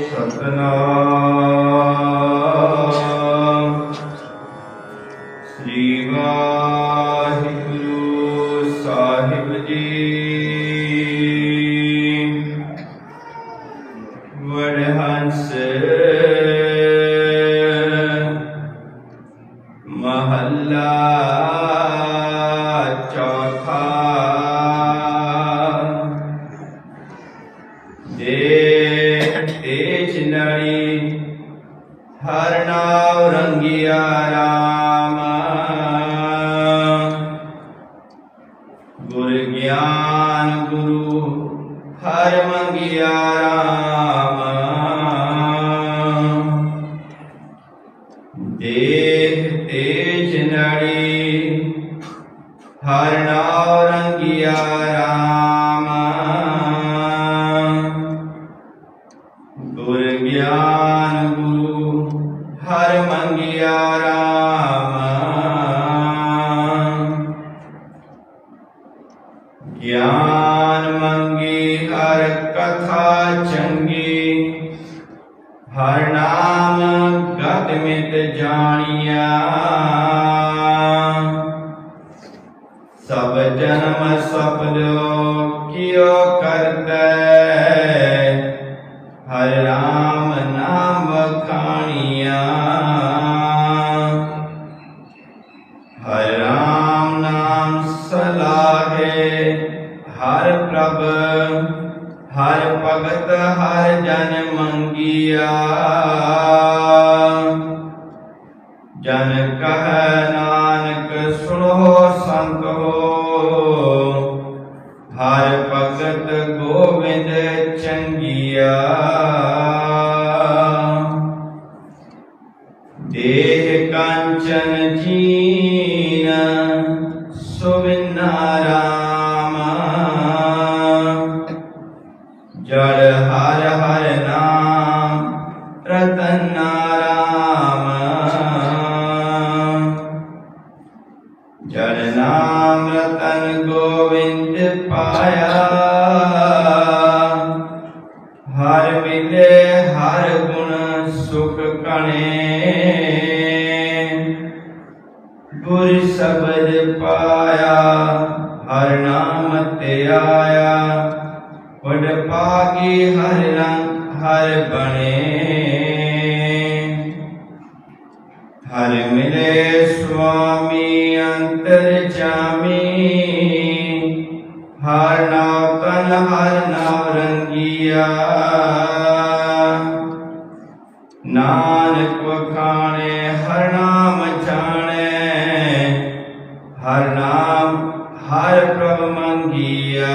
सतना ਦੇ ਤੇਜ ਨੜੀ ਹਰ ਨਾਮ ਰੰਗਿਆ ਰਾਮ। ਗੁਰ ਗਿਆਨ ਗੁਰੂ ਹਰ ਮੰਗਿਆ ਰਾਮ। ਦੇਖ ਤੇਜ ਨੜੀ ਹਰ ਨਾਮ ਰੰਗਿਆ ਰਾਮ। ਮੰਗਿਆ ਰਾਮ। ਗਿਆਨ ਮੰਗੀ, ਹਰ ਕਥਾ ਚੰਗੀ। ਹਰ ਨਾਮ ਗਤ ਮਿਤ ਜਾਣੀਆ। ਸਭ ਜਨਮ ਸਪਦੋ ਕਿਉ ਸਲਾਹੇ ਹਰ ਪ੍ਰਭ, ਹਰ ਭਗਤ, ਹਰ ਜਨ ਮੰਗਿਆ। ਜਨ ਕਹ ਨਾਨਕ, ਸੁਣੋ ਸੰਤ ਹੋ। ਹਰ ਭਗਤ ਗੋਬਿੰਦ ਚੰਗਿਆ। ਦੇਹ ਕੰਚਨ ਜੀ ਜੜ ਹਰ ਹਰ ਨਾਮ, ਰਤਨ ਰਾਮ ਜੜ ਨਾਮ ਰਤਨ ਗੋਵਿੰਦ ਪਾਇਆ। ਹਰ ਮਿਲੇ ਹਰ ਗੁਣ ਸੁਖ ਕਣੇ। ਗੁਰ ਸ਼ਬਦ ਪਾਇਆ, ਹਰ ਨਾਮ ਤੇ ਆਇਆ। ਵਡ ਪਾਗੀ ਹਰ ਰੰਗ ਹਰ ਬਣੇ। ਹਰ ਮਿਲੇ ਸੁਆਮੀ ਅੰਤਰ ਜਾਮੀ। ਹਰ ਨਾਮ ਤਨ, ਹਰ ਨਾਮ ਰੰਗਿਆ। ਨਾਨਕ ਵਖਾਣੇ, ਹਰ ਨਾਮ ਜਾਣੇ। ਹਰ ਨਾਮ, ਹਰ ਪ੍ਰਭ ਮੰਗਿਆ।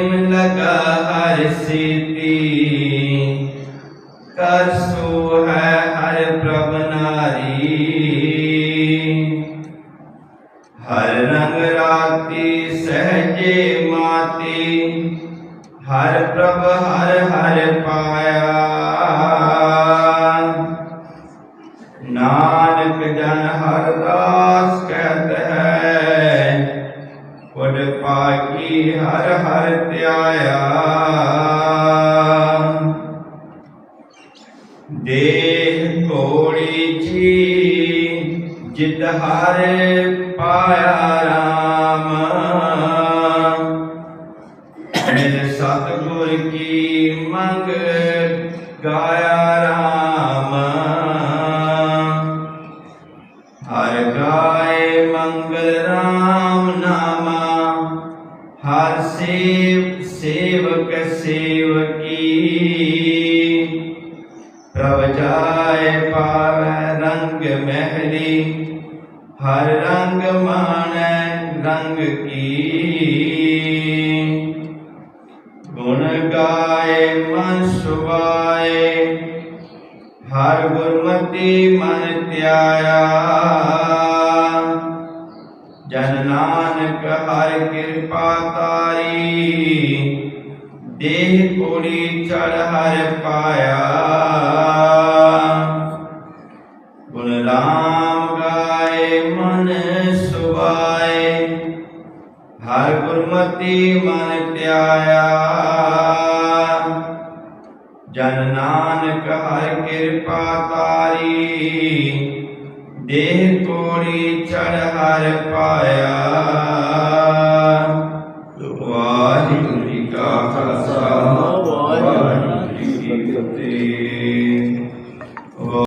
ਰਾਮ ਲਗਾ ਹਰ ਸੀਤੀ ਕਰ ਸੋ ਹੈ ਹਰ ਪ੍ਰਭ ਨਾਰੀ ਹਰ ਰੰਗ ਰਾਤੀ ਸਹਜੇ ਮਾਤੀ ਹਰ ਪ੍ਰਭ ਹਰ ਹਰ ਪਾਇਆ ਨਾਨਕ ਜਨ ਹਰ ਦਾਸ ਕਹਿਤ ਹੈ ਹਰ ਹਰ ਧਿਆਇਆ। ਦੇਹ ਕੋੜੀ ਜੀ, ਜਿਤ ਹਰ ਪਾਇਆ ਰਾਮ। ਮਿਲ ਸਤਿਗੁਰ ਕੀ ਮੰਗ ਗਾਇਆ ਸੇਵ ਸੇਵਕ ਸੇਵਕੀ। ਪ੍ਰਭ ਜਾਏ ਪਾਵੈ ਰੰਗ ਮਹਿਲੀ, ਹਰ ਰੰਗ ਮਾਣੈ ਰੰਗ ਕੀ। ਗੁਣ ਗਾਏ, ਮਨ ਸੁਭਾਏ, ਹਰ ਗੁਰਮਤੀ ਮਨ ਧਿਆਇਆ। ਹਰ ਕਿਰਪਾ ਤਾਰੀ। ਦੇਹ ਕੋੜੀ ਚੜ ਹਰ ਪਾਇਆ। ਗੁਣ ਰਾਮ ਗਾਏ, ਮਨ ਸੁਭਾਏ। ਹਰ ਗੁਰਮਤੀ ਮਨ ਧਿਆਇਆ। ਜਨ ਨਾਨਕ ਹਰ ਕਿਰਪਾ ਤਾਰੀ। ਦੇਹ ਕੋੜੀ ਚੜ ਹਰ ਪਾਇਆ।